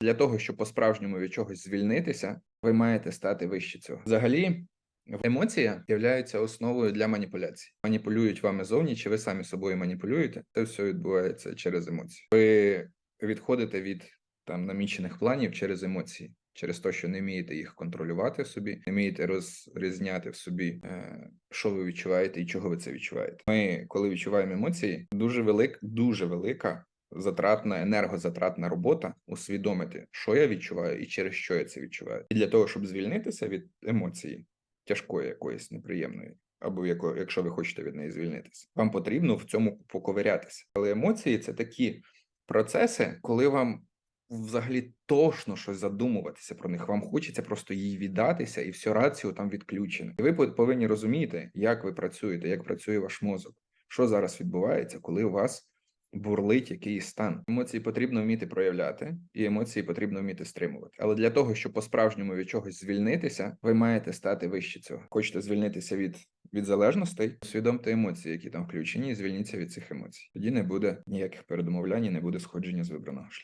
Для того, щоб по-справжньому від чогось звільнитися, ви маєте стати вище цього. Взагалі, емоція є основою для маніпуляцій. Маніпулюють вами зовні, чи ви самі собою маніпулюєте. Це все відбувається через емоції. Ви відходите від там намічених планів через емоції. Через те, що не вмієте їх контролювати в собі, не вмієте розрізняти в собі, е, що ви відчуваєте і чого ви це відчуваєте. Ми, коли відчуваємо емоції, дуже велик, дуже велика затратна, енергозатратна робота усвідомити, що я відчуваю і через що я це відчуваю. І для того, щоб звільнитися від емоції тяжкої, якоїсь неприємної, або яко, якщо ви хочете від неї звільнитися, вам потрібно в цьому поковирятися. Але емоції це такі процеси, коли вам взагалі тошно щось задумуватися про них. Вам хочеться просто їй віддатися, і все рацію там відключено. І ви по- повинні розуміти, як ви працюєте, як працює ваш мозок, що зараз відбувається, коли у вас бурлить якийсь стан. Емоції потрібно вміти проявляти, і емоції потрібно вміти стримувати. Але для того, щоб по-справжньому від чогось звільнитися, ви маєте стати вище цього. Хочете звільнитися від, від залежностей, усвідомте емоції, які там включені, і звільніться від цих емоцій. Тоді не буде ніяких передумовлянь, і не буде сходження з вибраного шляху.